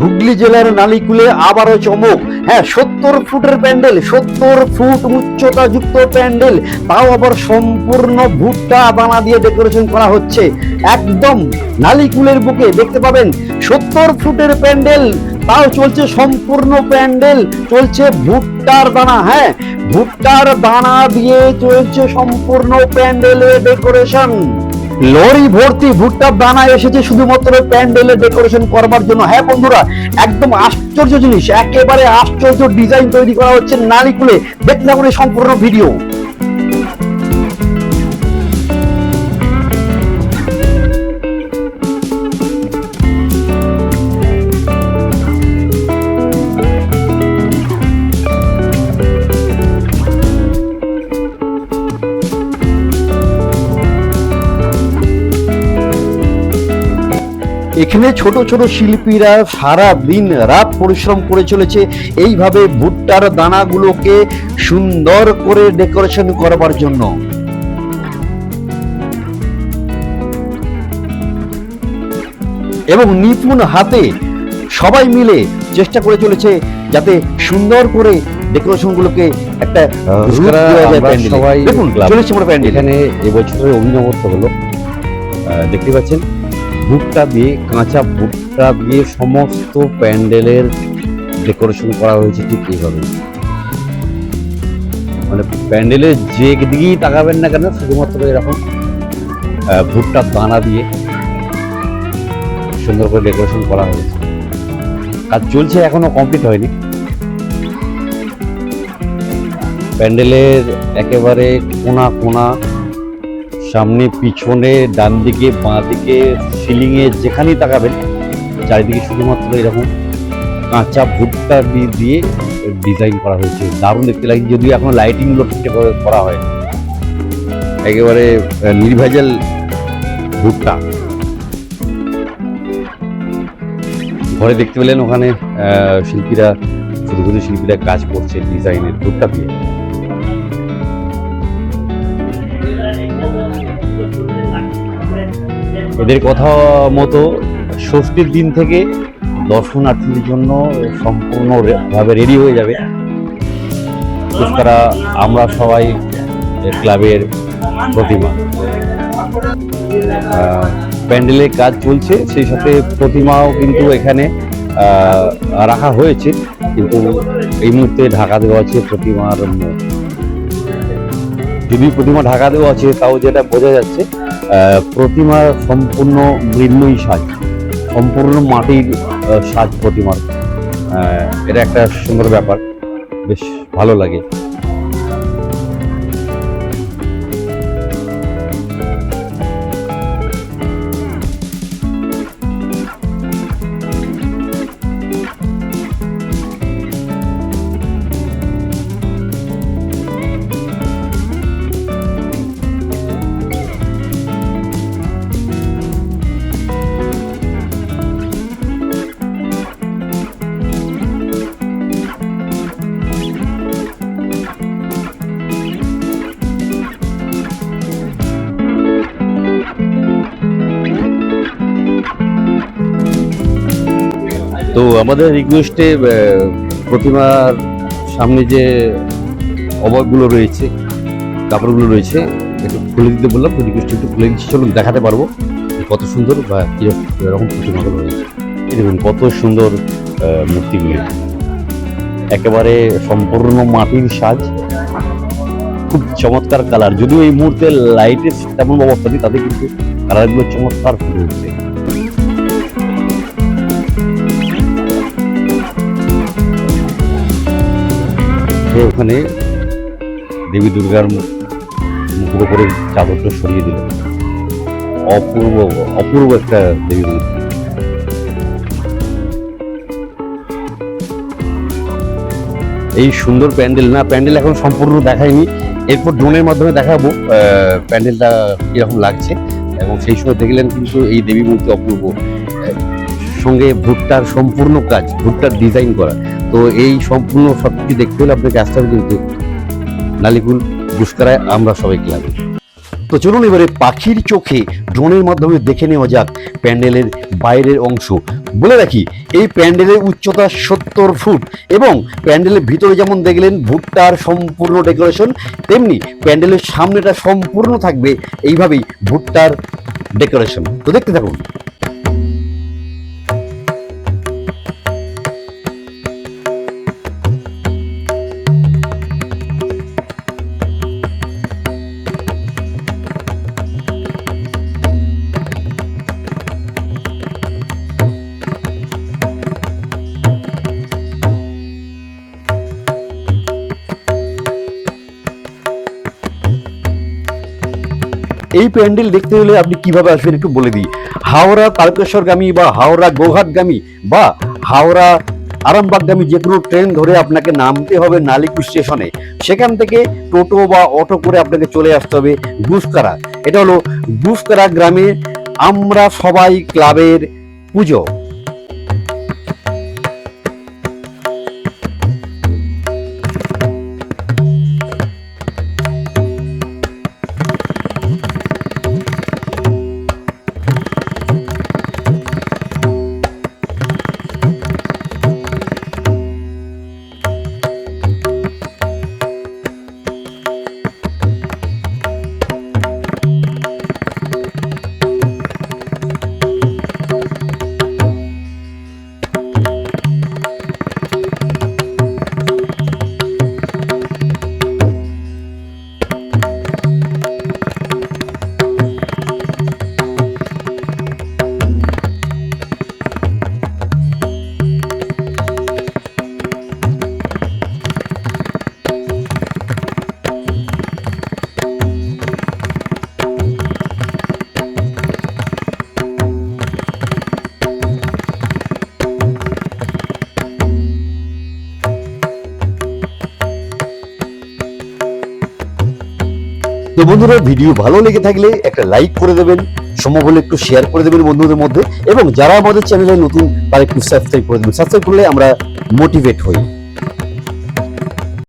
হুগলি জেলার নালিকুলে আবারও চমক। হ্যাঁ সত্তর ফুটের প্যান্ডেল, সত্তর ফুট উচ্চতা যুক্ত প্যান্ডেল, তাও আবার সম্পূর্ণ ভুট্টা দানা দিয়ে ডেকোরেশন করা হচ্ছে। একদম নালিকুলের বুকে দেখতে পাবেন, সত্তর ফুটের প্যান্ডেল, তাও চলছে সম্পূর্ণ প্যান্ডেল, চলছে ভুট্টার দানা। হ্যাঁ ভুট্টার দানা দিয়ে চলছে সম্পূর্ণ প্যান্ডেলের ডেকোরেশন। লরি ভর্তি ভুট্টার দানা এসেছে শুধুমাত্র প্যান্ডেলে ডেকোরেশন করবার জন্য। হ্যাঁ বন্ধুরা, একদম আশ্চর্য জিনিস। একেবারে আশ্চর্য ডিজাইন তৈরি করা হচ্ছে নালিকুলে দেখতে সম্পূর্ণ ভিডিও। এখানে ছোট ছোট শিল্পীরা সারা দিন রাত পরিশ্রম করে চলেছে। এইভাবে ভুট্টার দানাগুলোকে সুন্দর করে ডেকোরেশন করবার জন্য। এবং নিপুণ হাতে সবাই মিলে চেষ্টা করে চলেছে যাতে সুন্দর করে ডেকোরেশন গুলোকে একটা। সবাই দেখুন চলেছে আমরা প্যান্ডেল। এখানে এবছরের অভিনবত্ব হলো। দেখতে পাচ্ছেন ভুট্টা দিয়ে কাঁচা ভুট্টা দিয়ে সমস্ত প্যান্ডেলের ডেকোরেশন করা হয়েছে ঠিক এইভাবে। মানে প্যান্ডেলের যে দিকেই তাকাবেন না কেন শুধুমাত্র এরকম আহ, ভুট্টার দানা দিয়ে সুন্দর করে ডেকোরেশন করা হয়েছে। কাজ চলছে এখনও কমপ্লিট হয়নি। প্যান্ডেলের একেবারে কোনা কোনা সামনে, পিছনে ডান দিকে বাঁ দিকে সিলিংয়ে যেখানেই তাকাবেন, চারিদিকে শুধুমাত্র এরকম কাঁচা ভুট্টা দিয়ে ডিজাইন করা হয়েছে। দারুণ দেখতে লাগে, যদিও এখন লাইটিংগুলো ঠিকঠাক করা হয় একেবারে নির্ভেজাল ভুট্টা। ঘরে দেখতে পেলেন ওখানে শিল্পীরা ছোটো ছোটো শিল্পীরা কাজ করছে ডিজাইনের ভুট্টা দিয়ে। এদের কথা মতো ষষ্ঠীর দিন থেকে দর্শনার্থীদের জন্য সম্পূর্ণ রে- ভাবে রেডি হয়ে যাবে। পুষ্করা আমরা সবাই ক্লাবের প্রতিমা। প্যান্ডেলের কাজ চলছে, সেই সাথে প্রতিমাও কিন্তু এখানে রাখা হয়েছে। কিন্তু এই মুহূর্তে ঢাকা দেওয়া আছে প্রতিমার যদি প্রতিমা ঢাকা দেওয়া আছে, তাও যেটা বোঝা যাচ্ছে আহ, প্রতিমার সম্পূর্ণ মৃন্ময়ী সাজ। সম্পূর্ণ মাটির সাজ প্রতিমার। এটা একটা সুন্দর ব্যাপার। বেশ ভালো লাগে। তো আমাদের রিকোয়েস্টে প্রতিমার সামনে যে অবাকগুলো রয়েছে, কাপড়গুলো রয়েছে, একটু খুলে দিতে বললাম, তো রিকোয়েস্ট একটু খুলে দিচ্ছি। চলুন দেখাতে পারব কত সুন্দর বা কীরকম প্রতিমাগুলো রয়েছে। দেখুন, কত সুন্দর মূর্তিগুলি। একেবারে সম্পূর্ণ মাটির সাজ। খুব চমৎকার কালার যদিও এই মুহূর্তে লাইটের তেমন অবস্থা নেই, তাতে কিন্তু কালারগুলো চমৎকার ফুটে উঠছে। সে ওখানে দেবী দুর্গার মুখের উপরে চাদরটা সরিয়ে দিল। অপূর্ব অপূর্ব একটা দেবী মূর্তি। এই সুন্দর প্যান্ডেল না, প্যান্ডেল এখন সম্পূর্ণ দেখায়নি। এরপর ড্রোনের মাধ্যমে দেখাবো প্যান্ডেলটা কীরকম লাগছে। এবং সেই সময় দেখলেন কিন্তু এই দেবী মূর্তি অপূর্ব। সঙ্গে ভুট্টার সম্পূর্ণ কাজ, ভুট্টার ডিজাইন করা। তো এই সম্পূর্ণ সব কিছু দেখতে হলে আপনাকে আসতে হবে কিন্তু নালিকুল গুসকারায় আমরা সবাই ক্লাবে তো চলুন এবারে পাখির চোখে ড্রোনের মাধ্যমে দেখে নেওয়া যাক প্যান্ডেলের বাইরের অংশ। বলে রাখি, এই প্যান্ডেলের উচ্চতা সত্তর ফুট এবং প্যান্ডেলের ভিতরে যেমন দেখলেন ভুট্টার সম্পূর্ণ ডেকোরেশন, তেমনি প্যান্ডেলের সামনেটা সম্পূর্ণ থাকবে এইভাবেই ভুট্টার ডেকোরেশন। তো দেখতে থাকুন। এই প্যান্ডেল দেখতে হলে আপনি কীভাবে আসবেন একটু বলে দিই। হাওড়া, তারকেশ্বরগামী বা হাওড়া, গোঘাটগামী বা হাওড়া, আরামবাগগামী যে কোনো ট্রেন ধরে আপনাকে নামতে হবে নালিকু স্টেশনে। সেখান থেকে টোটো বা অটো করে আপনাকে চলে আসতে হবে গুসকারা। এটা হলো গুসকারা গ্রামে আমরা সবাই ক্লাবের পুজো। তো বন্ধুরা, ভিডিও ভালো লেগে থাকলে একটা লাইক করে দেবেন, সম্ভব হলে একটু শেয়ার করে দেবেন বন্ধুদের মধ্যে এবং যারা আমাদের চ্যানেলে নতুন, তারা একটু সাবস্ক্রাইব করে দেবেন। সাবস্ক্রাইব করলে আমরা মোটিভেট হই।